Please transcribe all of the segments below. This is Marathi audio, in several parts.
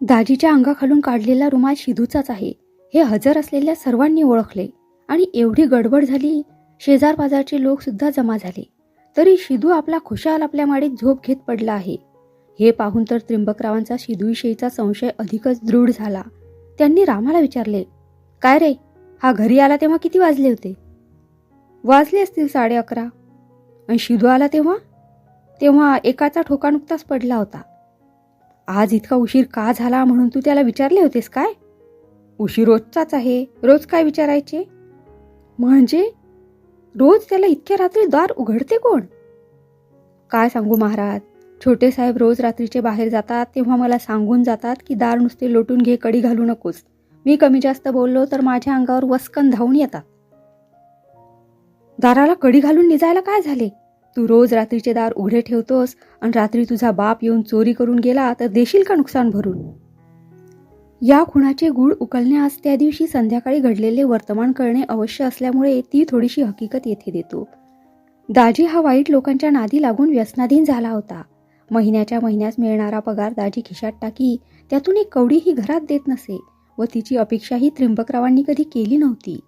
दाजीच्या अंगाखालून काढलेला रुमाल शिधूचाच आहे. हे हजर असलेल्या सर्वांनी ओळखले. आणि एवढी गडबड झाली शेजार लोकसुद्धा जमा झाले. तरी शिदू आपला खुशाल आपल्या माडीत झोप घेत पडला आहे. हे पाहून तर त्रिंबकरावांचा शिदूविषयीचा संशय अधिकच दृढ झाला. त्यांनी रामाला विचारले काय रे? हा घरी आला तेव्हा किती वाजले होते? वाजले असतील साडे अकरा. आणि शिदू आला तेव्हा? तेव्हा एकाचा ठोका नुकताच पडला होता. आज इतका उशीर का झाला म्हणून तू त्याला विचारले होतेस काय? उशीर रोजचाच आहे. रोज काय विचारायचे? म्हणजे? रोज त्याला इतक्या रात्री दार उघडते कोण? काय सांगू महाराज? छोटे साहेब रोज रात्रीचे बाहेर जातात तेव्हा मला सांगून जातात की दार नुसते लोटून घे कडी घालू नकोस. मी कमी जास्त बोललो तर माझ्या अंगावर वस्कन धावून येतात. दाराला कडी घालून निजायला काय झाले? तू रोज रात्रीचे दार उघडे ठेवतोस आणि रात्री तुझा बाप येऊन चोरी करून गेला तर देशील का नुकसान भरून? या खुणाचे गुळ उकलण्यास त्या दिवशी संध्याकाळी घडलेले वर्तमान कळणे अवश्य असल्यामुळे ती थोडीशी हकीकत येथे देतो. दाजी हा वाईट लोकांच्या नादी लागून व्यसनाधीन झाला होता. महिन्याच्या महिन्यास मिळणारा पगार दाजी खिशात टाकी त्यातून एक कवडीही घरात देत नसे व तिची अपेक्षाही त्रिंबकरावांनी कधी केली नव्हती.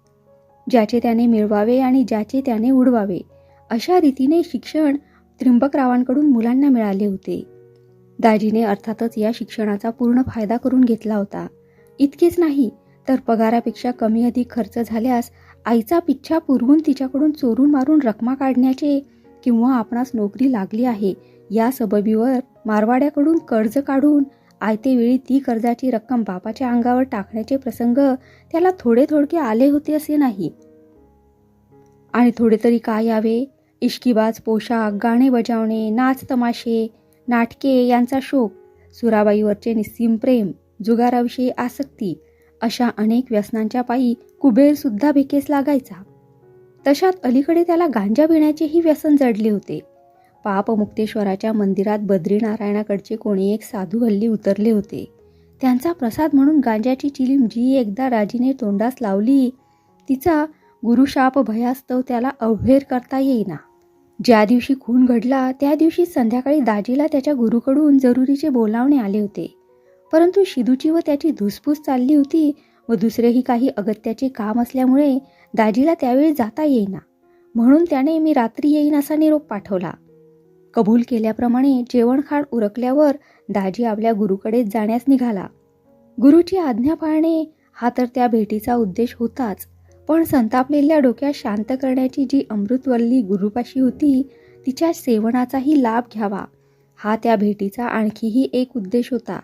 ज्याचे त्याने मिळवावे आणि ज्याचे त्याने उडवावे अशा रीतीने शिक्षण त्रिंबकरावांकडून मुलांना मिळाले होते. दाजीने अर्थातच या शिक्षणाचा पूर्ण फायदा करून घेतला होता. इतकेच नाही तर पगारापेक्षा कमी अधिक खर्च झाल्यास आईचा पिच्छा पुरवून तिच्याकडून चोरून मारून रकमा काढण्याचे किंवा आपणास नोकरी लागली आहे या सबबीवर मारवाड्याकडून कर्ज काढून आयते वेळी ती कर्जाची रक्कम बापाच्या अंगावर टाकण्याचे प्रसंग त्याला थोडे थोडके आले होते असे नाही. आणि थोडे तरी काय यावे? इश्कीबाज पोशाख गाणे बजावणे नाच तमाशे नाटके यांचा शोक सुराबाईवरचे निस्सीम प्रेम जुगाराविषयी आसक्ती अशा अनेक व्यसनांच्या पायी कुबेर सुद्धा भिकेस लागायचा. तशात अलीकडे त्याला गांजा पिण्याचेही व्यसन जडले होते. पापमुक्तेश्वराच्या मंदिरात बद्रीनारायणाकडचे कोणी एक साधू हल्ली उतरले होते. त्यांचा प्रसाद म्हणून गांजाची चिलीम जी एकदा राजीने तोंडास लावली तिचा गुरुशाप भयास्तव त्याला अवहेर करता येईना. ज्या दिवशी खून घडला त्या दिवशी संध्याकाळी दाजीला त्याच्या गुरुकडून जरुरीचे बोलावणे आले होते. परंतु शिदूची व त्याची धुसफूस चालली होती व दुसरेही काही अगत्याचे काम असल्यामुळे दाजीला त्यावेळी जाता येईना. म्हणून त्याने मी रात्री येईन असा निरोप पाठवला. कबूल केल्याप्रमाणे जेवणखाण उरकल्यावर दाजी आपल्या गुरुकडेच जाण्यास निघाला. गुरुची आज्ञा पाळणे हा तर त्या भेटीचा उद्देश होताच. पण संतापलेल्या डोक्यात शांत करण्याची जी अमृतवल्ली गुरुपाशी होती तिच्या सेवनाचाही लाभ घ्यावा. हा त्या भेटीचा आणखीही एक उद्देश होता.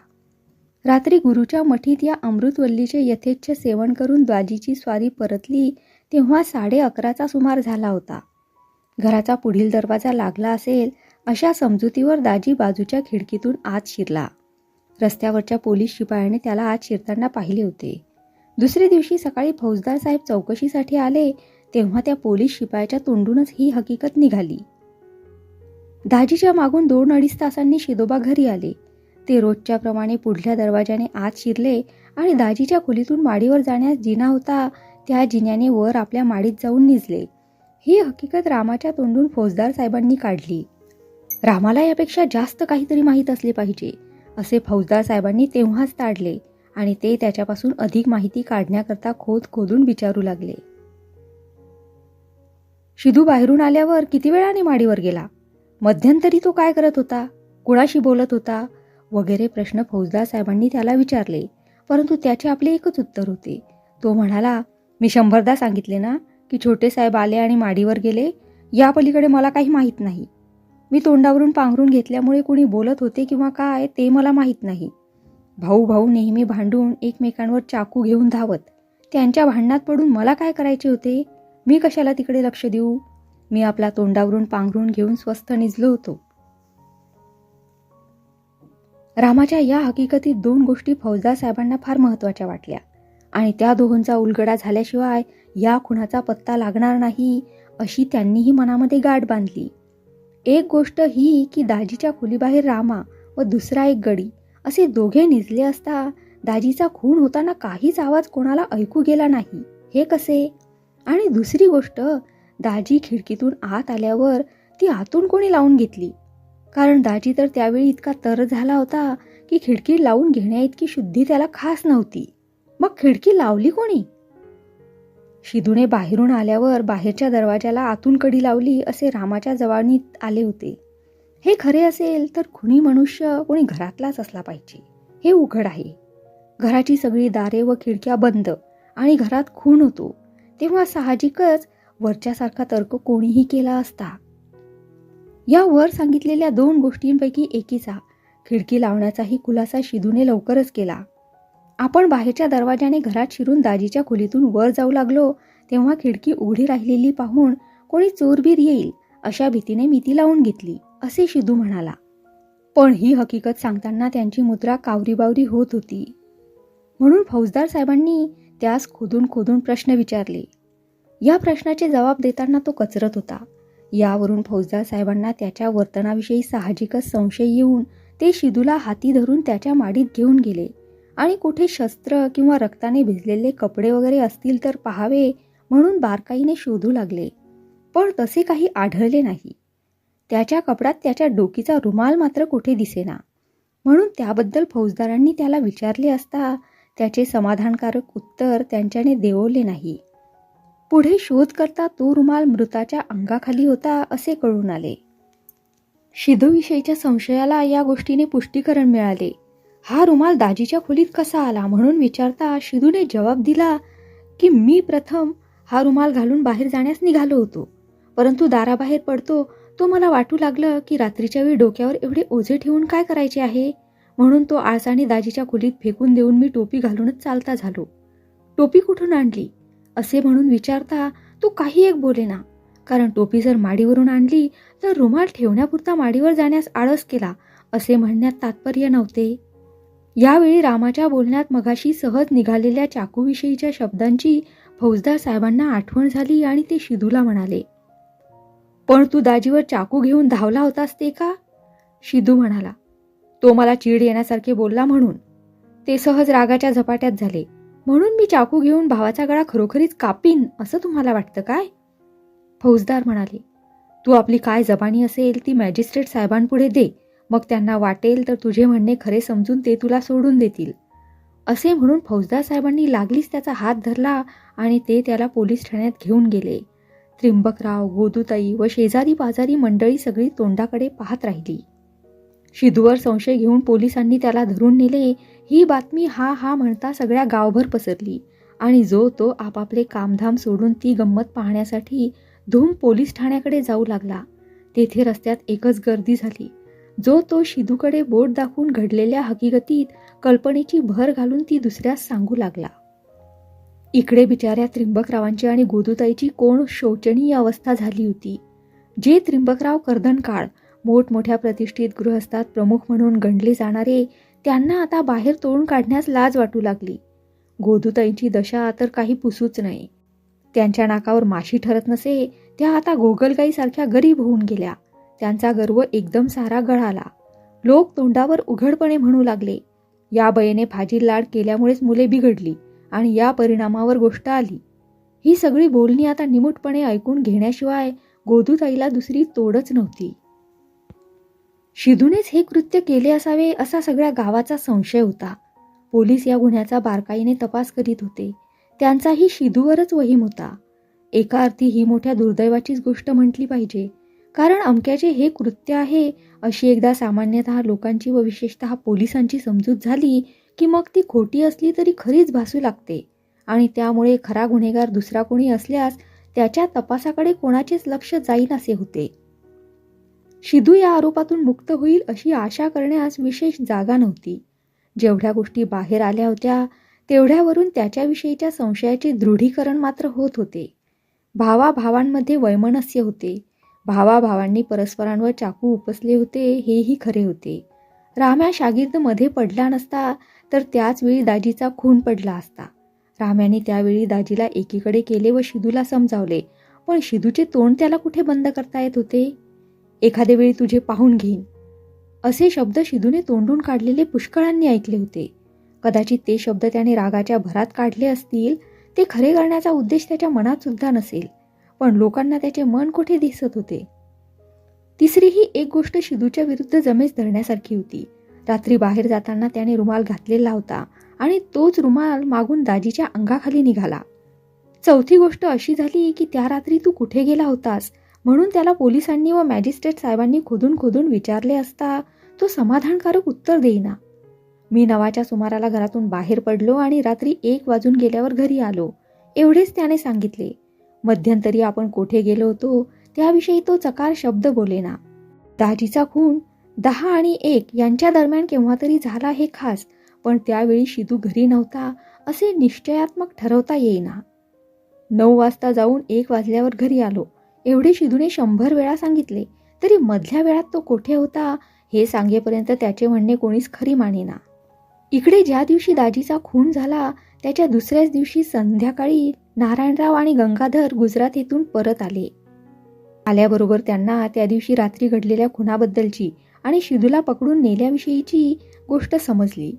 रात्री गुरुच्या मठीत या अमृतवल्लीचे यथेच्छ सेवन करून द्वाजीची स्वारी परतली तेव्हा साडे अकराचा सुमार झाला होता. घराचा पुढील दरवाजा लागला असेल अशा समजुतीवर दाजी बाजूच्या खिडकीतून आत शिरला. रस्त्यावरच्या पोलीस शिपायाने त्याला आत शिरताना पाहिले होते. दुसऱ्या दिवशी सकाळी फौजदार साहेब चौकशीसाठी आले तेव्हा त्या पोलीस शिपायाच्या तोंडूनच ही हकीकत निघाली. दाजीच्या मागून दोन अडीच तासांनी शिदोबा घरी आले. ते रोजच्या प्रमाणे पुढल्या दरवाजाने आत शिरले आणि दाजीच्या खोलीतून माडीवर जाण्यास जिना होता त्या जिन्याने वर आपल्या माडीत जाऊन निजले. ही हकीकत रामाच्या तोंडून फौजदार साहेबांनी काढली. रामाला यापेक्षा जास्त काहीतरी माहीत असले पाहिजे असे फौजदार साहेबांनी तेव्हाच ताडले. आणि ते त्याच्यापासून अधिक माहिती काढण्याकरता खोद खोदून विचारू लागले. शिदू बाहेरून आल्यावर किती वेळाने माडीवर गेला? मध्यंतरी तो काय करत होता? कुणाशी बोलत होता? वगैरे प्रश्न फौजदार साहेबांनी त्याला विचारले परंतु त्याचे आपले एकच उत्तर होते. तो म्हणाला मी शंभरदा सांगितले ना की छोटे साहेब आले आणि माडीवर गेले या पलीकडे मला काही माहीत नाही. मी तोंडावरून पांघरून घेतल्यामुळे कुणी बोलत होते किंवा काय ते मला माहीत नाही. भाऊ भाऊ नेहमी भांडून एकमेकांवर चाकू घेऊन धावत. त्यांच्या भांडणात पडून मला काय करायचे होते? मी कशाला तिकडे लक्ष देऊ? मी आपला तोंडावरून पांघरून घेऊन स्वस्थ निजलो होतो. रामाच्या या हकीकतीत दोन गोष्टी फौजदार साहेबांना फार महत्त्वाच्या वाटल्या. आणि त्या दोघांचा उलगडा झाल्याशिवाय या खुणाचा पत्ता लागणार नाही अशी त्यांनीही मनामध्ये गाठ बांधली. एक गोष्ट ही की दाजीच्या खोलीबाहेर रामा व दुसरा एक गडी. असे दोघे निजले असता दाजीचा खून होताना काहीच आवाज कोणाला ऐकू गेला नाही. हे कसे? आणि दुसरी गोष्ट दाजी खिडकीतून आत आल्यावर ती आतून कोणी लावून घेतली? कारण दाजी तर त्यावेळी इतका तर झाला होता की खिडकी लावून घेण्या इतकी शुद्धी त्याला खास नव्हती. मग खिडकी लावली कोणी? शिदूने बाहेरून आल्यावर बाहेरच्या दरवाजाला आतून कडी लावली असे रामाच्या जवानीत आले होते. हे खरे असेल तर खुनी मनुष्य कोणी घरातलाच असला पाहिजे. हे उघड आहे. घराची सगळी दारे व खिडक्या बंद आणि घरात खून होतो. तेव्हा साहजिकच वरच्यासारखा तर्क कोणीही केला असता. या वर सांगितलेल्या दोन गोष्टींपैकी एकीचा खिडकी लावण्याचाही खुलासा शिदूने लवकरच केला. आपण बाहेरच्या दरवाजाने घरात शिरून दाजीच्या खोलीतून वर जाऊ लागलो तेव्हा खिडकी उघडी राहिलेली पाहून कोणी चोरबीर येईल अशा भीतीने मी ती लावून घेतली. असे शिदू म्हणाला. पण ही हकीकत सांगताना त्यांची मुद्रा कावरीबावरी होत होती. म्हणून फौजदार साहेबांनी त्यास खोदून खोदून प्रश्न विचारले. या प्रश्नाचे जबाब देताना तो कचरत होता. यावरून फौजदार साहेबांना त्याच्या वर्तनाविषयी साहजिकच संशय येऊन ते शिदूला हाती धरून त्याच्या माडीत घेऊन गेले. आणि कुठे शस्त्र किंवा रक्ताने भिजलेले कपडे वगैरे असतील तर पाहावे म्हणून बारकाईने शोधू लागले. पण तसे काही आढळले नाही. त्याच्या कपड्यात त्याच्या डोकीचा रुमाल मात्र कुठे दिसेना. म्हणून त्याबद्दल फौजदारांनी त्याला विचारले असता त्याचे समाधानकारक उत्तर त्यांच्याने देवले नाही. पुढे शोध करता तो रुमाल मृताच्या अंगाखाली होता असे कळून आले. शिधूविषयीच्या संशयाला या गोष्टीने पुष्टीकरण मिळाले. हा रुमाल दाजीच्या खोलीत कसा आला म्हणून विचारता शिधूने जबाब दिला की मी प्रथम हा रुमाल घालून बाहेर जाण्यास निघालो होतो. परंतु दाराबाहेर पडतो तो मला वाटू लागलं की रात्रीच्या वेळी डोक्यावर एवढे ओझे ठेवून काय करायचे आहे? म्हणून तो आळसाने दाजीच्या खोलीत फेकून देऊन मी टोपी घालूनच चालता झालो. टोपी कुठून आणली? असे म्हणून विचारता तो काही एक बोलेना. कारण टोपी जर माडीवरून आणली तर रुमाल ठेवण्यापुरता माडीवर जाण्यास आळस केला असे म्हणण्यात तात्पर्य नव्हते. यावेळी रामाच्या बोलण्यात मगाशी सहज निघालेल्या चाकूविषयीच्या शब्दांची फौजदार साहेबांना आठवण झाली आणि ते शिदूला म्हणाले पण तू दाजीवर चाकू घेऊन धावला होतास ते का? शिदू म्हणाला. तो मला चीड येण्यासारखे बोलला म्हणून. ते सहज रागाच्या झपाट्यात झाले. म्हणून मी चाकू घेऊन भावाचा गळा खरोखरीच कापीन असं तुम्हाला वाटतं काय? फौजदार म्हणाले. तू आपली काय जबानी असेल ती मॅजिस्ट्रेट साहेबांपुढे दे. मग त्यांना वाटेल तर तुझे म्हणणे खरे समजून ते तुला सोडून देतील. असे म्हणून फौजदार साहेबांनी लागलीच त्याचा हात धरला आणि ते त्याला पोलीस ठाण्यात घेऊन गेले. त्रिंबकराव गोदूताई व शेजारी बाजारी मंडळी सगळी तोंडाकडे पाहत राहिली. शिदूवर संशय घेऊन पोलिसांनी त्याला धरून नेले. ही बातमी हा हा म्हणता सगळ्या गावभर पसरली आणि जो तो आपापले कामधाम सोडून ती गंमत पाहण्यासाठी धूम पोलीस ठाण्याकडे जाऊ लागला. तेथे रस्त्यात एकच गर्दी झाली. जो तो शिदूकडे बोट दाखवून घडलेल्या हकीकतीत कल्पनेची भर घालून ती दुसऱ्यास सांगू लागला. इकडे बिचाऱ्या त्रिंबकरावांची आणि गोदूताईची कोण शोचनीय अवस्था झाली होती. जे त्रिंबकराव कर्दनकाळ मोठमोठ्या प्रतिष्ठित गृहस्थात प्रमुख म्हणून गणले जाणारे त्यांना आता बाहेर तोडून काढण्यास लाज वाटू लागली. गोदूताईंची दशा तर काही पुसूच नाही. त्यांच्या नाकावर माशी ठरत नसे त्या आता गोगलगाईसारख्या गरीब होऊन गेल्या. त्यांचा गर्व एकदम सारा गळाला. लोक तोंडावर उघडपणे म्हणू लागले या बयेने फाजील लाड केल्यामुळेच मुले बिघडली. आणि या परिणामावर गोष्ट आली. ही सगळी बोलणी आता निमूटपणे ऐकून घेण्याशिवाय गोदूताईला दुसरी तोडच नव्हती. शिदूनेच हे कृत्य केले असावे असा सगळ्या गावाचा संशय होता. पोलीस या गुन्ह्याचा बारकाईने तपास करीत होते. त्यांचाही शिदूवरच वहीम होता. एका अर्थी ही मोठ्या दुर्दैवाचीच गोष्ट म्हटली पाहिजे. कारण अमक्याचे हे कृत्य आहे अशी एकदा सामान्यतः लोकांची व विशेषतः पोलिसांची समजूत झाली की मग ती खोटी असली तरी खरीच भासू लागते. आणि त्यामुळे खरा गुन्हेगार दुसरा कोणी असल्यास त्याच्या तपासाकडे कोणाचेच लक्ष जाईल असे होते. शिदू या आरोपातून मुक्त होईल अशी आशा करण्यास विशेष जागा नव्हती. जेवढ्या गोष्टी बाहेर आल्या होत्या तेवढ्यावरून त्याच्याविषयीच्या संशयाचे दृढीकरण मात्र होत होते. भावा भावांमध्ये वैमनस्य होते. भावा भावांनी परस्परांवर चाकू उपसले होते हेही खरे होते. राम्या शागिर्दमध्ये पडला नसता तर त्याचवेळी दाजीचा खून पडला असता. राम्याने त्यावेळी दाजीला एकीकडे केले व शिदूला समजावले पण शिदूचे तोंड त्याला कुठे बंद करता येत होते? एखाद्या वेळी तुझे पाहून घेईन. असे शब्द शिदूने तोंडून काढलेले पुष्कळांनी ऐकले होते. कदाचित ते शब्द त्याने रागाच्या भरात काढले असतील ते खरे करण्याचा उद्देश त्याच्या मनात सुद्धा नसेल पण लोकांना त्याचे मन कुठे दिसत होते? तिसरी ही एक गोष्ट शिदूच्या विरुद्ध जमेस धरण्यासारखी होती. रात्री बाहेर जाताना त्याने रुमाल घातलेला होता आणि तोच रुमाल मागून दाजीच्या अंगाखाली निघाला. चौथी गोष्ट अशी झाली की त्या रात्री तू कुठे गेला होतास? म्हणून त्याला पोलिसांनी व मॅजिस्ट्रेट साहेबांनी खोदून खोदून विचारले असता तो समाधानकारक उत्तर देईना. मी नवाच्या सुमाराला घरातून बाहेर पडलो आणि रात्री एक वाजून गेल्यावर घरी आलो. एवढेच त्याने सांगितले. मध्यंतरी आपण कोठे गेलो होतो त्याविषयी तो चकार शब्द बोलेना. दाजीचा खून दहा आणि एक यांच्या दरम्यान केव्हा तरी झाला हे खास पण त्यावेळी शिदू घरी नव्हता असे निश्चयात्मक ठरवता येईना. नऊ वाजता जाऊन एक वाजल्यावर घरी आलो. एवढे शिदूने शंभर वेळा सांगितले तरी मधल्या वेळात तो कोठे होता हे सांगेपर्यंत त्याचे म्हणणे कोणीच खरी मानेना. इकडे ज्या दिवशी दाजीचा खून झाला त्याच्या दुसऱ्याच दिवशी संध्याकाळी नारायणराव आणि गंगाधर गुजरात येथून परत आले. आल्याबरोबर त्यांना त्या दिवशी रात्री घडलेल्या खुनाबद्दलची आणि शिदूला पकडून नेल्याविषयीची गोष्ट समजली.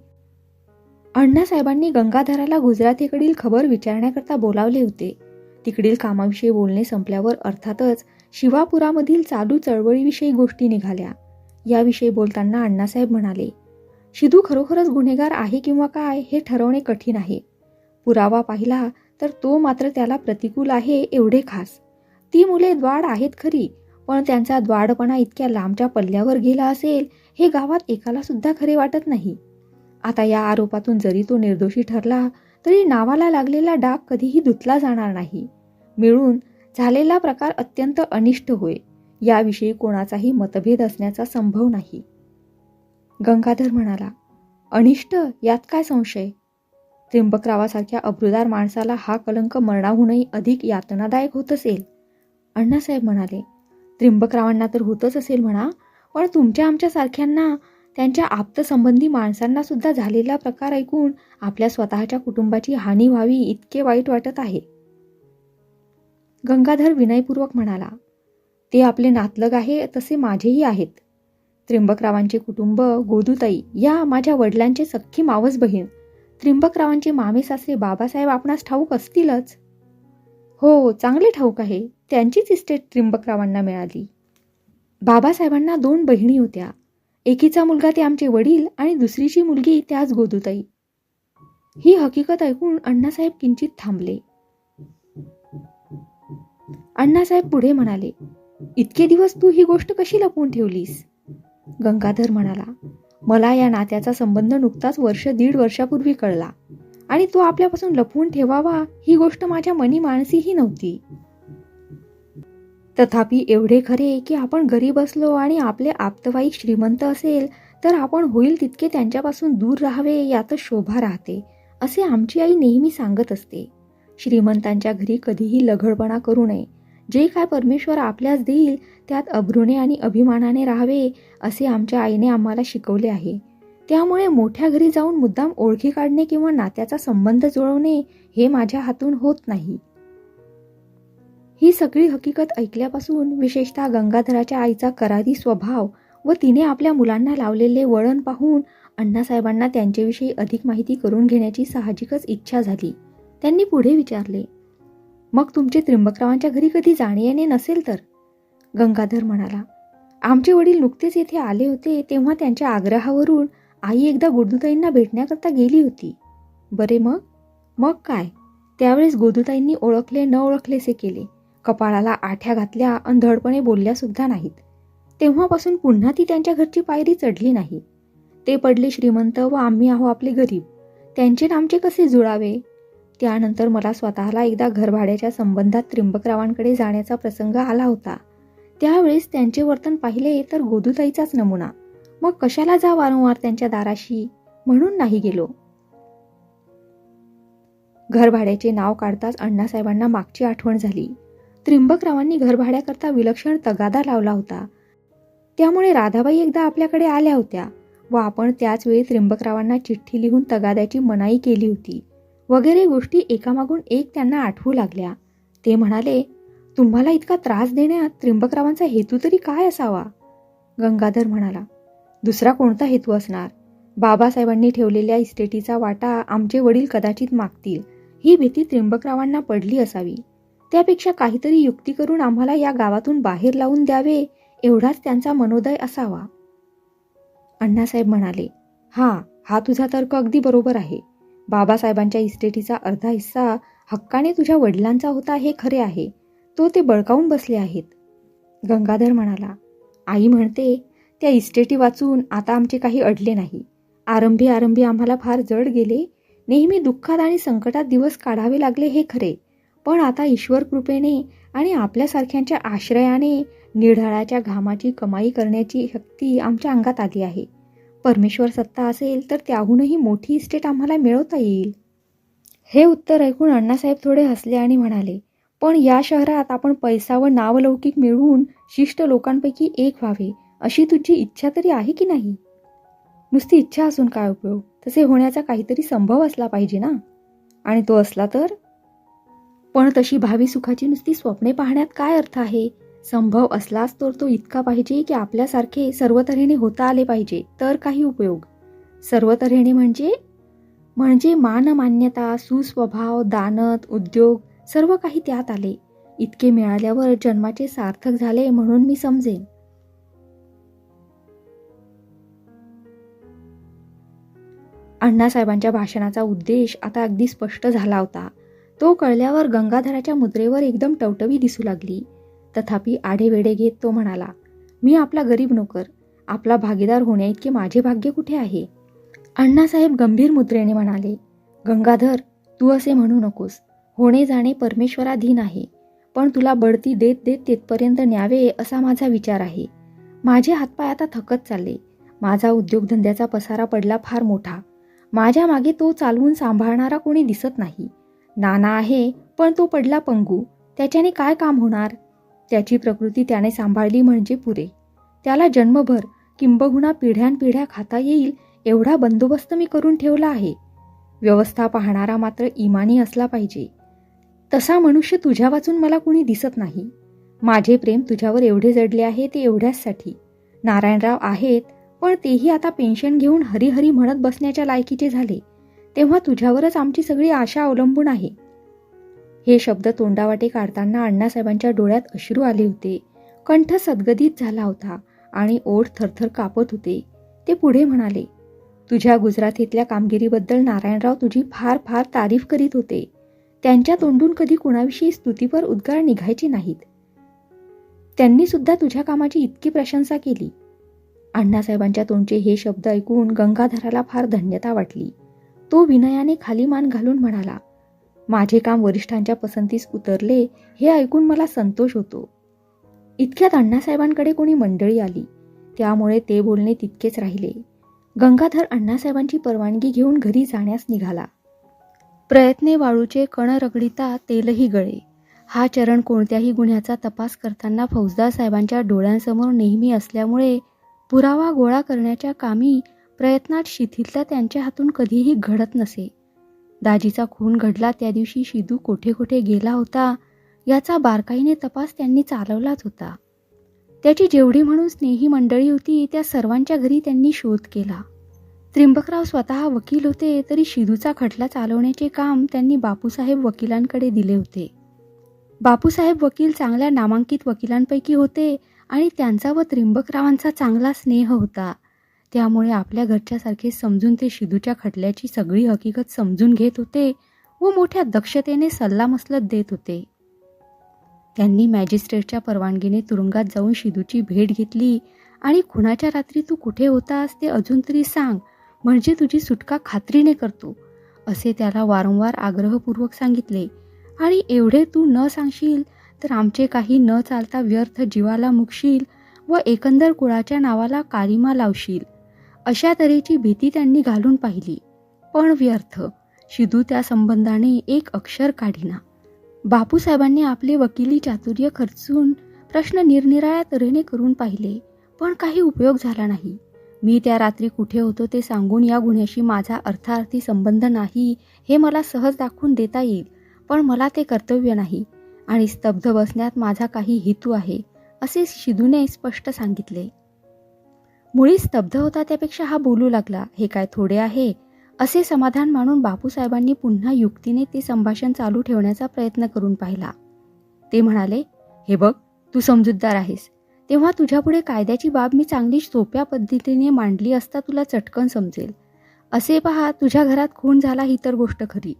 अण्णासाहेबांनी गंगाधराला गुजरातीकडील खबर विचारण्याकरता बोलावले होते. तिकडील कामाविषयी बोलणे संपल्यावर अर्थातच शिवापुरामधील चालू चळवळीविषयी गोष्टी निघाल्या. याविषयी बोलताना अण्णासाहेब म्हणाले शिदू खरोखरच गुन्हेगार आहे किंवा काय हे ठरवणे कठीण आहे. पुरावा पाहिला तर तो मात्र त्याला प्रतिकूल आहे एवढे खास. ती मुले द्वाड आहेत खरी पण त्यांचा द्वाडपणा इतक्या लांबच्या पल्ल्यावर गेला असेल हे गावात एकाला सुद्धा खरे वाटत नाही. आता या आरोपातून जरी तो निर्दोषी ठरला तरी नावाला लागलेला डाग कधीही धुतला जाणार नाही. मिळून झालेला प्रकार अत्यंत अनिष्ट होय. याविषयी कोणाचाही मतभेद असण्याचा संभव नाही. गंगाधर म्हणाला अनिष्ट? यात काय संशय? त्र्यंबकरावासारख्या अब्रुदार माणसाला हा कलंक मरणाहूनही अधिक यातनादायक होत असेल. अण्णासाहेब म्हणाले त्र्यंबकरावांना तर होतच असेल म्हणा पण तुमच्या आमच्यासारख्यांना त्यांच्या आप्तसंबंधी माणसांना सुद्धा झालेला प्रकार ऐकून आपल्या स्वतःच्या कुटुंबाची हानी व्हावी इतके वाईट वाटत आहे. गंगाधर विनयपूर्वक म्हणाला ते आपले नातलग आहे तसे माझेही आहेत. त्र्यंबकरावांचे कुटुंब गोदूताई या माझ्या वडिलांचे सख्खी मावस बहीण त्र्यंबकरावांचे मामे सासरे बाबासाहेब आपणास ठाऊक असतीलच. हो चांगले ठाऊक आहे. त्यांचीच इस्टेट त्रिंबकरावांना मिळाली. बाबासाहेबांना दोन बहिणी होत्या. एकीचा मुलगा ते आमचे वडील आणि दुसरीची मुलगी त्याच गोदूताई. ही हकीकत ऐकून अण्णासाहेब किंचित थांबले. अण्णासाहेब पुढे म्हणाले इतके दिवस तू ही गोष्ट कशी लपवून ठेवलीस? गंगाधर म्हणाला मला या नात्याचा संबंध नुकताच वर्ष दीड वर्षापूर्वी कळला. आणि तो आपल्यापासून लपवून ठेवावा ही गोष्ट माझ्या मनी माणसीही नव्हती. तथापि एवढे खरे की आपण गरीब असलो आणि आपले आप्तवाईक श्रीमंत असेल तर आपण होईल तितके त्यांच्यापासून दूर राहावे यातच शोभा राहते असे आमची आई नेहमी सांगत असते. श्रीमंतांच्या घरी कधीही लघडपणा करू नये. जे काय परमेश्वर आपल्यास देईल त्यात अभ्रुणे आणि अभिमानाने राहावे असे आमच्या आईने आम्हाला शिकवले आहे. त्यामुळे मोठ्या घरी जाऊन मुद्दाम ओळखी काढणे किंवा नात्याचा संबंध जुळवणे हे माझ्या हातून होत नाही. ही सगळी हकीकत ऐकल्यापासून विशेषतः गंगाधराच्या आईचा करारी स्वभाव व तिने आपल्या मुलांना लावलेले वळण पाहून अण्णासाहेबांना त्यांच्याविषयी अधिक माहिती करून घेण्याची साहजिकच इच्छा झाली. त्यांनी पुढे विचारले मग तुमचे त्र्यंबकरावांच्या घरी कधी जाणे येणे नसेल तर? गंगाधर म्हणाला आमचे वडील नुकतेच येथे आले होते तेव्हा त्यांच्या आग्रहावरून आई एकदा गोदूताईंना भेटण्याकरता गेली होती. बरे मग? मग काय? त्यावेळेस गोदूताईंनी ओळखले न ओळखलेसे केले. कपाळाला आठ्या घातल्या आणि धडपणे बोलल्या सुद्धा नाहीत. तेव्हापासून पुन्हा ती त्यांच्या घरची पायरी चढली नाही. ते पडले श्रीमंत व आम्ही आहो आपले गरीब. त्यांचे नामचे कसे जुळावे? त्यानंतर मला स्वतःला एकदा घरभाड्याच्या संबंधात त्रिंबकरावांकडे जाण्याचा प्रसंग आला होता. त्यावेळेस त्यांचे वर्तन पाहिले तर गोदूताईचाच नमुना. मग कशाला जा वारंवार त्यांच्या दाराशी? म्हणून नाही गेलो. घरभाड्याचे नाव काढताच अण्णासाहेबांना मागची आठवण झाली. त्रिंबकरावांनी घरभाड्याकरता विलक्षण तगादा लावला होता. त्यामुळे राधाबाई एकदा आपल्याकडे आल्या होत्या व आपण त्याच वेळी त्रिंबकरावांना चिठ्ठी लिहून तगाद्याची मनाई केली होती. वगैरे गोष्टी एकामागून एक त्यांना आठवू लागल्या. ते म्हणाले तुम्हाला इतका त्रास देण्यात त्रिंबकरावांचा हेतू तरी काय असावा? गंगाधर म्हणाला दुसरा कोणता हेतू असणार? बाबासाहेबांनी ठेवलेल्या इस्टेटीचा वाटा आमचे वडील कदाचित मागतील. ही भीती त्रिंबकरावांना पडली असावी. त्यापेक्षा काहीतरी युक्ती करून आम्हाला या गावातून बाहेर लावून द्यावे एवढाच त्यांचा मनोदय असावा. अण्णासाहेब म्हणाले हा हा तुझा तर्क अगदी बरोबर आहे. बाबासाहेबांच्या इस्टेटीचा अर्धा हिस्सा हक्काने तुझ्या वडिलांचा होता हे खरे आहे. तो ते बळकावून बसले आहेत. गंगाधर म्हणाला आई म्हणते त्या इस्टेटी वाचून आता आमचे काही अडले नाही. आरंभी आरंभी आम्हाला फार जड गेले. नेहमी दुःखात आणि संकटात दिवस काढावे लागले हे खरे. पण आता ईश्वर कृपेने आणि आपल्यासारख्यांच्या आश्रयाने निढाळाच्या घामाची कमाई करण्याची शक्ती आमच्या अंगात आली आहे. परमेश्वर सत्ता असेल तर त्याहूनही मोठी इस्टेट आम्हाला मिळवता येईल. हे उत्तर ऐकून अण्णासाहेब थोडे हसले आणि म्हणाले पण या शहरात आपण पैसा व नावलौकिक मिळवून शिष्ट लोकांपैकी एक व्हावे. अशी तुझी इच्छा तरी आहे की नाही? नुसती इच्छा असून काय उपयोग? तसे होण्याचा काहीतरी संभव असला पाहिजे ना? आणि तो असला तर? पण तशी भावी सुखाची नुसती स्वप्ने पाहण्यात काय अर्थ आहे? संभव असलाच तर तो इतका पाहिजे की आपल्यासारखे सर्व तऱ्हेने होता आले पाहिजे तर काही उपयोग. सर्व तऱ्हेने म्हणजे म्हणजे मानमान्यता सुस्वभाव दानत उद्योग सर्व काही त्यात आले. इतके मिळाल्यावर जन्माचे सार्थक झाले म्हणून मी समजेन. अण्णासाहेबांच्या भाषणाचा उद्देश आता अगदी स्पष्ट झाला होता. तो कळल्यावर गंगाधराच्या मुद्रेवर एकदम टवटवी दिसू लागली. तथापि आढेवेढे घेत तो म्हणाला मी आपला गरीब नोकर. आपला भागीदार होण्याइतके माझे भाग्य कुठे आहे? अण्णासाहेब गंभीर मुद्रेने म्हणाले गंगाधर तू असे म्हणू नकोस. होणे जाणे परमेश्वराधीन आहे. पण तुला बढती देत देत तेथपर्यंत न्यावे असा माझा विचार आहे. माझे हातपाय आता थकत चालले. माझा उद्योगधंद्याचा पसारा पडला फार मोठा. माझ्या मागे तो चालवून सांभाळणारा कोणी दिसत नाही. नाना आहे पण तो पडला पंगू. त्याच्याने काय काम होणार? त्याची प्रकृती त्याने सांभाळली म्हणजे पुरे. त्याला जन्मभर किंबहुना पिढ्यानपिढ्या खाता येईल एवढा बंदोबस्त मी करून ठेवला आहे. व्यवस्था पाहणारा मात्र इमानी असला पाहिजे. तसा मनुष्य तुझ्या वाचून मला कुणी दिसत नाही. माझे प्रेम तुझ्यावर एवढे जडले आहे ते एवढ्याचसाठी. नारायणराव आहेत पण तेही आता पेन्शन घेऊन हरिहरी म्हणत बसण्याच्या लायकीचे झाले. तेव्हा तुझ्यावरच आमची सगळी आशा अवलंबून आहे. हे शब्द तोंडावाटे काढताना अण्णासाहेबांच्या डोळ्यात अश्रू आले होते. कंठ सद्गदित झाला होता आणि ओठ थरथर कापत होते. ते पुढे म्हणाले तुझ्या गुजरातीतल्या कामगिरीबद्दल नारायणराव तुझी फार फार तारीफ करीत होते. त्यांच्या तोंडून कधी कुणाविषयी स्तुतीपर उद्गार निघायचे नाहीत. त्यांनी सुद्धा तुझ्या कामाची इतकी प्रशंसा केली. अण्णासाहेबांच्या तोंडचे हे शब्द ऐकून गंगाधराला फार धन्यता वाटली. तो विनयाने खाली मान घालून म्हणाला माझे काम वरिष्ठांच्या पसंतीस उतरले हे ऐकून मला संतोष होतो. इतक्यात अण्णासाहेबांकडे कोणी मंडळी आली त्यामुळे ते बोलणे तितकेच राहिले. गंगाधर अण्णासाहेबांची परवानगी घेऊन घरी जाण्यास निघाला. प्रयत्ने वाळूचे कण रगडिता तेलही गळे. हा चरण कोणत्याही गुन्ह्याचा तपास करताना फौजदार साहेबांच्या डोळ्यांसमोर नेहमी असल्यामुळे पुरावा गोळा करण्याच्या कामी प्रयत्नात शिथिलता त्यांच्या हातून कधीही घडत नसे. दाजीचा खून घडला त्या दिवशी शिदू कोठे कोठे गेला होता याचा बारकाईने तपास त्यांनी चालवलाच होता. त्याची जेवढी म्हणून स्नेही मंडळी होती त्या सर्वांच्या घरी त्यांनी शोध केला. त्रिंबकराव स्वतः वकील होते तरी शिदूचा खटला चालवण्याचे काम त्यांनी बापूसाहेब वकिलांकडे दिले होते. बापूसाहेब वकील चांगल्या नामांकित वकिलांपैकी होते आणि त्यांचा व त्रिंबकरावांचा चांगला स्नेह होता. त्यामुळे आपल्या घरच्यासारखे समजून ते शिदूच्या खटल्याची सगळी हकीकत समजून घेत होते व मोठ्या दक्षतेने सल्लामसलत देत होते. त्यांनी मॅजिस्ट्रेटच्या परवानगीने तुरुंगात जाऊन शिदूची भेट घेतली आणि खुणाच्या रात्री तू कुठे होतास ते अजून तरी सांग म्हणजे तुझी सुटका खात्रीने करतो असे त्याला वारंवार आग्रहपूर्वक सांगितले. आणि एवढे तू न सांगशील तर आमचे काही न चालता व्यर्थ जीवाला मुकशील व एकंदर कुळाच्या नावाला कालिमा लावशील. अशा तऱ्हेची भीती त्यांनी घालून पाहिली. पण व्यर्थ. शिदू त्या संबंधाने एक अक्षर काढिना. बापूसाहेबांनी आपले वकिली चातुर्य खर्चून प्रश्न निरनिराळ्या तऱ्हेने करून पाहिले पण काही उपयोग झाला नाही. मी त्या रात्री कुठे होतो ते सांगून या गुन्ह्याशी माझा अर्थार्थी संबंध नाही हे मला सहज दाखवून देता येईल पण मला ते कर्तव्य नाही. आणि स्तब्ध बसण्यात माझा काही हेतू आहे असे शिदूने स्पष्ट सांगितले. मुळी स्तब्ध होता त्यापेक्षा हा बोलू लागला हे काय थोडे आहे? असे समाधान मानून बापूसाहेबांनी पुन्हा युक्तीने ते संभाषण चालू ठेवण्याचा प्रयत्न करून पाहिला. ते म्हणाले हे बघ तू समजूतदार आहेस. तेव्हा तुझ्यापुढे कायद्याची बाब मी चांगली सोप्या पद्धतीने मांडली असता तुला चटकन समजेल. असे पहा तुझ्या घरात खून झाला ही तर गोष्ट खरी.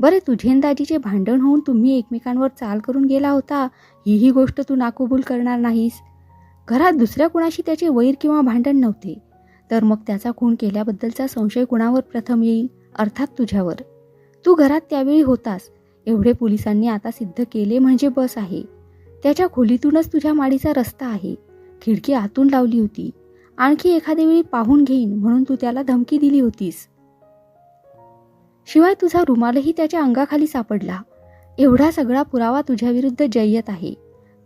बरे तुझेंदाजीचे भांडण होऊन तुम्ही एकमेकांवर चाल करून गेला होता. हीही गोष्ट तू नाकबूल करणार नाहीस. घरात दुसऱ्या कुणाशी त्याचे वैर किंवा भांडण नव्हते. तर मग त्याचा खून केल्याबद्दलचा संशय कुणावर प्रथम येईल अर्थात तुझ्यावर? तू घरात त्यावेळी होतास. एवढे पोलिसांनी आता सिद्ध केले म्हणजे बस आहे. त्याच्या खोलीतूनच तुझ्या माडीचा रस्ता आहे. खिडकी आतून लावली होती. आणखी एखाद्या वेळी पाहून घेईन म्हणून तू त्याला धमकी दिली होतीस. शिवाय तुझा रुमालही त्याच्या अंगाखाली सापडला. एवढा सगळा पुरावा तुझ्याविरुद्ध जय्यत आहे.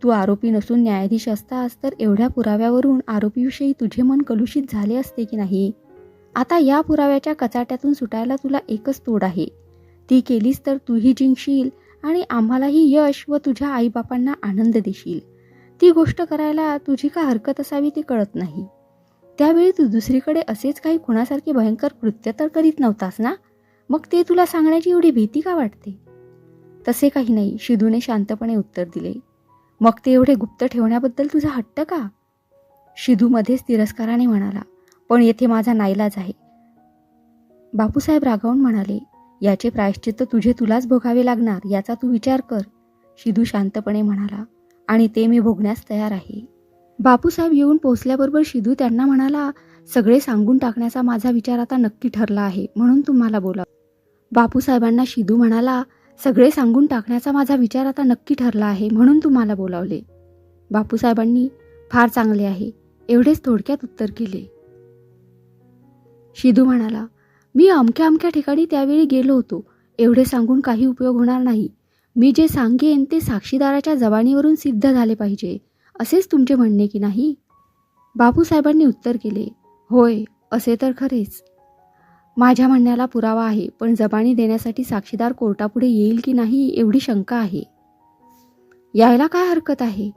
तू आरोपी नसून न्यायाधीश असतास तर एवढ्या पुराव्यावरून आरोपीविषयी तुझे मन कलुषित झाले असते की नाही? आता या पुराव्याच्या कचाट्यातून सुटायला तुला एकच तोड आहे. ती केलीस तर तूही जिंकशील आणि आम्हालाही यश व तुझ्या आईबापांना आनंद देशील. ती गोष्ट करायला तुझी का हरकत असावी ते कळत नाही. त्यावेळी तू दुसरीकडे असेच काही कुणासारखे भयंकर कृत्य तर करीत नव्हतास ना? मग ते तुला सांगण्याची एवढी भीती का वाटते? तसे काही नाही शिदूने शांतपणे उत्तर दिले. मग ते एवढे गुप्त ठेवण्याबद्दल तुझा हट्ट का? शिदूमध्येच तिरस्काराने म्हणाला पण येथे माझा नाईलाज आहे. बापूसाहेब रागावून म्हणाले याचे प्रायश्चित्त तुझे तुलाच भोगावे लागणार याचा तू विचार कर. शिदू शांतपणे म्हणाला आणि ते मी भोगण्यास तयार आहे. बापूसाहेब येऊन पोचल्याबरोबर शिदू त्यांना म्हणाला सगळे सांगून टाकण्याचा माझा विचार आता नक्की ठरला आहे म्हणून तुम्हाला बोला बापूसाहेबांना शिदू म्हणाला सगळे सांगून टाकण्याचा माझा विचार आता नक्की ठरला आहे म्हणून तुम्हाला बोलावले. बापूसाहेबांनी फार चांगले आहे. एवढेच थोडक्यात उत्तर केले. शिदू म्हणाला मी अमक्या अमक्या ठिकाणी त्यावेळी गेलो होतो. एवढे सांगून काही उपयोग होणार नाही. मी जे सांगेन ते साक्षीदाराच्या जबानीवरून सिद्ध झाले पाहिजे. असेच तुमचे म्हणणे की नाही? बापूसाहेबांनी उत्तर केले होय असे तर खरेच. माझ्या म्हणण्याला पुरावा आहे पण जबानी देण्यासाठी साक्षीदार कोर्टापुढे येईल की नाही एवढी शंका आहे. यायला काय हरकत आहे?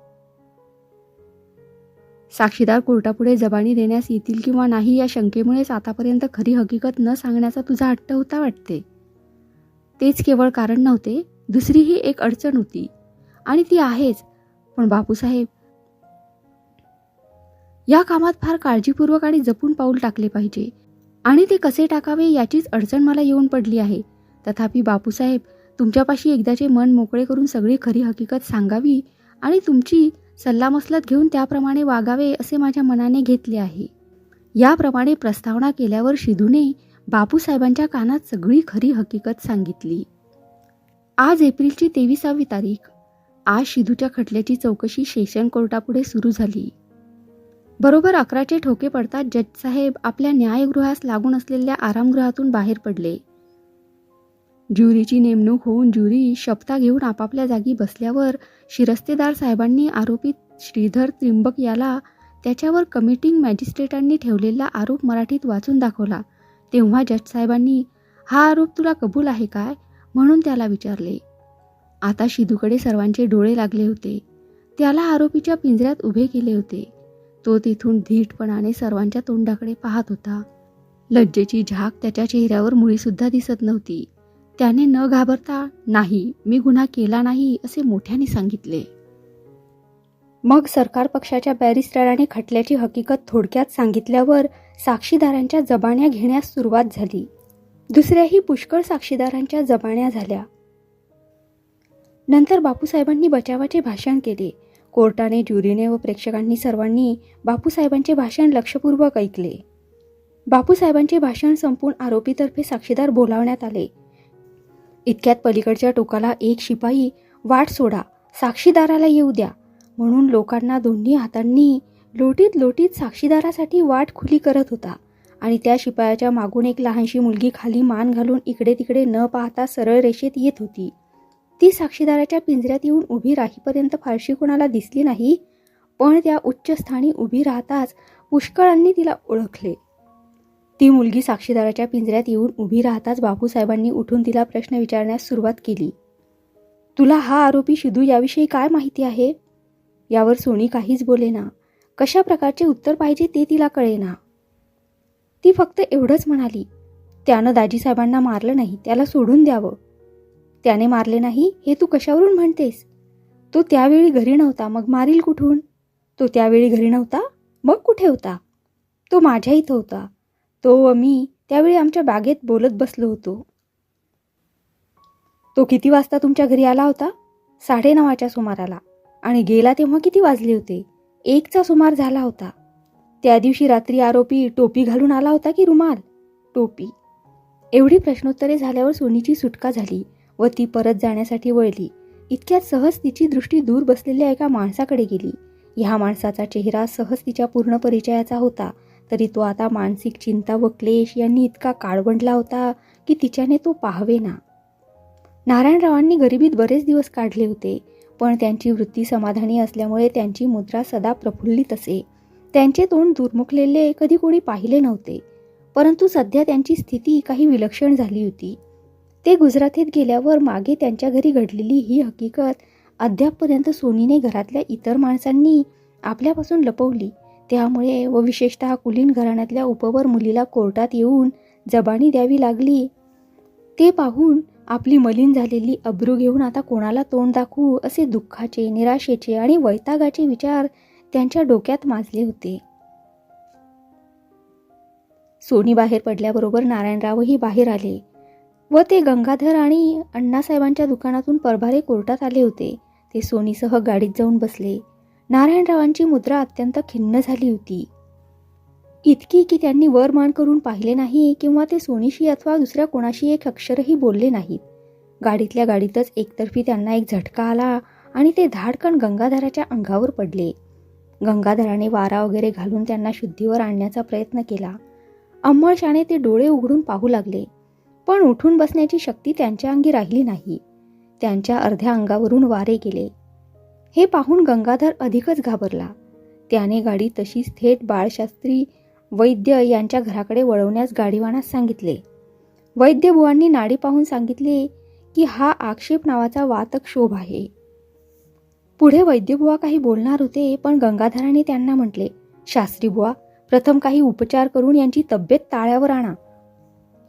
साक्षीदार कोर्टापुढे जबानी देण्यास येतील किंवा नाही या शंकेमुळेच आतापर्यंत खरी हकीकत न सांगण्याचा तुझा हट्ट होता वाटते. तेच केवळ कारण नव्हते दुसरीही एक अडचण होती. आणि ती आहेच पण बापूसाहेब या कामात फार काळजीपूर्वक आणि जपून पाऊल टाकले पाहिजे. आणि ते कसे टाकावे याचीच अडचण मला येऊन पडली आहे. तथापि बापूसाहेब तुमच्यापाशी एकदाचे मन मोकळे करून सगळी खरी हकीकत सांगावी आणि तुमची सल्लामसलत घेऊन त्याप्रमाणे वागावे असे माझ्या मनाने घेतले आहे. याप्रमाणे प्रस्तावना केल्यावर शिधूने बापूसाहेबांच्या कानात सगळी खरी हकीकत सांगितली. आज एप्रिलची तेविसावी तारीख. आज शिधूच्या खटल्याची चौकशी सेशन कोर्टापुढे सुरू झाली. बरोबर अकराचे ठोके पडतात जज साहेब आपल्या न्यायगृहास लागून असलेल्या आरामगृहातून बाहेर पडले. ज्युरीची नेमणूक होऊन ज्युरी शपथा घेऊन आपापल्या जागी बसल्यावर शिरस्तेदार साहेबांनी आरोपी श्रीधर त्रिंबक याला त्याच्यावर कमिटिंग मॅजिस्ट्रेटांनी ठेवलेला आरोप मराठीत वाचून दाखवला. तेव्हा जज साहेबांनी हा आरोप तुला कबूल आहे काय? म्हणून त्याला विचारले. आता शिदूकडे सर्वांचे डोळे लागले होते. त्याला आरोपीच्या पिंजऱ्यात उभे केले होते. तो तिथून धीटपणाने सर्वांच्या तोंडाकडे पाहत होता. लज्जेची झाक त्याच्या चेहऱ्यावर मुळीसुद्धा दिसत नव्हती. त्याने न घाबरता नाही मी गुन्हा केला नाही असे मोठ्याने सांगितले. मग सरकार पक्षाच्या बॅरिस्टराने खटल्याची हकीकत थोडक्यात सांगितल्यावर साक्षीदारांच्या जबान्या घेण्यास सुरुवात झाली. दुसऱ्याही पुष्कळ साक्षीदारांच्या जबाण्या झाल्या. नंतर बापूसाहेबांनी बचावाचे भाषण केले. कोर्टाने ज्युरीने व प्रेक्षकांनी सर्वांनी बापूसाहेबांचे भाषण लक्षपूर्वक ऐकले. बापूसाहेबांचे भाषण संपून आरोपीतर्फे साक्षीदार बोलावण्यात आले. इतक्यात पलीकडच्या टोकाला एक शिपाई वाट सोडा साक्षीदाराला येऊ द्या. म्हणून लोकांना दोन्ही हातांनी लोटीत लोटीत साक्षीदारासाठी वाट खुली करत होता आणि त्या शिपायाच्या मागून एक लहानशी मुलगी खाली मान घालून इकडे तिकडे न पाहता सरळ रेषेत येत होती. ती साक्षीदाराच्या पिंजऱ्यात येऊन उभी राहीपर्यंत फारशी कोणाला दिसली नाही. पण त्या उच्च स्थानी उभी राहताच पुष्कळांनी तिला ओळखले. ती मुलगी साक्षीदाराच्या पिंजऱ्यात येऊन उभी राहताच बापूसाहेबांनी उठून तिला प्रश्न विचारण्यास सुरुवात केली. तुला हा आरोपी शिदू याविषयी काय माहिती आहे? यावर सोनी काहीच बोलेना कशा प्रकारचे उत्तर पाहिजे ते तिला कळेना. ती फक्त एवढंच म्हणाली. त्यानं दाजीसाहेबांना मारलं नाही त्याला सोडून द्यावं. त्याने मारले नाही हे तू कशावरून म्हणतेस? तो त्यावेळी घरी नव्हता मग मारील कुठून? तो त्यावेळी घरी नव्हता मग कुठे होता? तो माझ्या इथं होता. तो व मी त्यावेळी आमच्या बागेत बोलत बसलो होतो. तो किती वाजता तुमच्या घरी आला होता? साडेनवाच्या सुमाराला. आणि गेला तेव्हा किती वाजले होते? एकचा सुमार झाला होता. त्या दिवशी रात्री आरोपी टोपी घालून आला होता की रुमाल? टोपी. एवढी प्रश्नोत्तरे झाल्यावर सोनीची सुटका झाली. व ती परत जाण्यासाठी वळली. इतक्यात सहज तिची दृष्टी दूर बसलेल्या एका माणसाकडे गेली. ह्या माणसाचा चेहरा सहज तिच्या पूर्ण परिचयाचा होता. तरी तो आता मानसिक चिंता व क्लेश यांनी इतका काळवंडला होता की तिच्याने तो पाहावे ना नारायणरावांनी गरिबीत बरेच दिवस काढले होते पण त्यांची वृत्ती समाधानी असल्यामुळे त्यांची मुद्रा सदा प्रफुल्लित असे. त्यांचे तोंड दुर्मुखलेले कधी कोणी पाहिले नव्हते परंतु सध्या त्यांची स्थिती काही विलक्षण झाली होती. ते गुजरातीत गेल्यावर मागे त्यांच्या घरी घडलेली ही हकीकत अद्यापपर्यंत सोनीने घरातल्या इतर माणसांनी आपल्यापासून लपवली. त्यामुळे व विशेषतः कुलीन घराण्यातल्या उपवर मुलीला कोर्टात येऊन जबानी द्यावी लागली. ते पाहून आपली मलिन झालेली अब्रू घेऊन आता कोणाला तोंड दाखवू असे दुःखाचे निराशेचे आणि वैतागाचे विचार त्यांच्या डोक्यात माजले होते. सोनी बाहेर पडल्याबरोबर नारायणरावही बाहेर आले. व ते गंगाधर आणि अण्णासाहेबांच्या दुकानातून परभारे कोर्टात आले होते. ते सोनीसह गाडीत जाऊन बसले. नारायणरावांची मुद्रा अत्यंत खिन्न झाली होती. इतकी की त्यांनी वर मान करून पाहिले नाही किंवा ते सोनीशी अथवा दुसऱ्या कोणाशी एक अक्षरही बोलले नाहीत. गाडीतल्या गाडीतच एकतर्फी त्यांना एक झटका आला आणि ते धाडकन गंगाधराच्या अंगावर पडले. गंगाधराने वारा वगैरे घालून त्यांना शुद्धीवर आणण्याचा प्रयत्न केला. अंमळशाने ते डोळे उघडून पाहू लागले. पण उठून बसण्याची शक्ती त्यांच्या अंगी राहिली नाही. त्यांच्या अर्ध्या अंगावरून वारे गेले. हे पाहून गंगाधर अधिकच घाबरला. त्याने गाडी तशीच थेट बाळशास्त्री वैद्य यांच्या घराकडे वळवण्यास गाडीवानास सांगितले. वैद्यबुवांनी नाडी पाहून सांगितले की हा आक्षेप नावाचा वातक शोभ आहे. पुढे वैद्यबुवा काही बोलणार होते पण गंगाधराने त्यांना म्हटले शास्त्रीबुवा प्रथम काही उपचार करून यांची तब्येत ताळ्यावर आणा.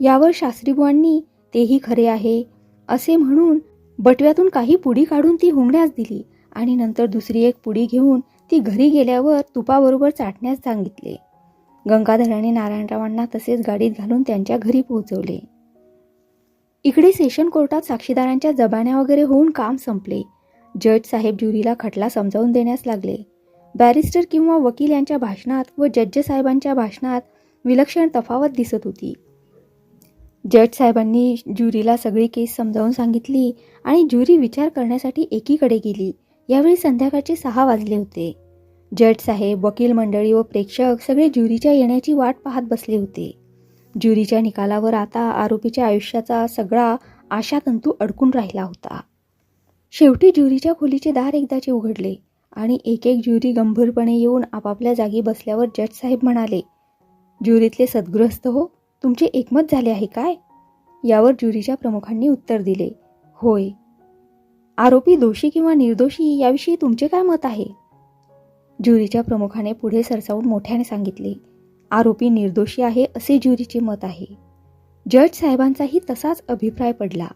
यावर शास्त्रीबुवांनी तेही खरे आहे. असे म्हणून बटव्यातून काही पुडी काढून ती हुंगण्यास दिली आणि नंतर दुसरी एक पुडी घेऊन ती घरी गेल्यावर तुपाबरोबर चाटण्यास सांगितले. गंगाधराने नारायणरावांना तसेच गाडीत घालून त्यांच्या घरी पोहोचवले. इकडे सेशन कोर्टात साक्षीदारांच्या जबान्या वगैरे होऊन काम संपले. जज साहेब ज्युरीला खटला समजावून देण्यास लागले. बॅरिस्टर किंवा वकील यांच्या भाषणात व जज साहेबांच्या भाषणात विलक्षण तफावत दिसत होती. जज साहेबांनी ज्युरीला सगळी केस समजावून सांगितली आणि ज्युरी विचार करण्यासाठी एकीकडे गेली. यावेळी संध्याकाळचे सहा वाजले होते. जज साहेब वकील मंडळी व प्रेक्षक सगळे ज्युरीच्या येण्याची वाट पाहत बसले होते. ज्युरीच्या निकालावर आता आरोपीच्या आयुष्याचा सगळा आशातंतू अडकून राहिला होता. शेवटी ज्युरीच्या खोलीचे दार एकदाचे उघडले आणि एक एक ज्युरी गंभीरपणे येऊन आपापल्या जागी बसल्यावर जज साहेब म्हणाले ज्युरीतले सद्गृहस्थ हो तुमचे एकमत झाले आहे काय? यावर ज्युरीच्या प्रमुखांनी उत्तर दिले. होय. आरोपी दोषी किंवा निर्दोषी याविषयी तुमचे काय मत आहे? ज्युरीच्या प्रमुखाने पुढे सरसावून मोठ्याने सांगितले. आरोपी निर्दोषी आहे असे ज्युरीचे मत आहे. जज साहेबांचाही तसाच अभिप्राय पडला.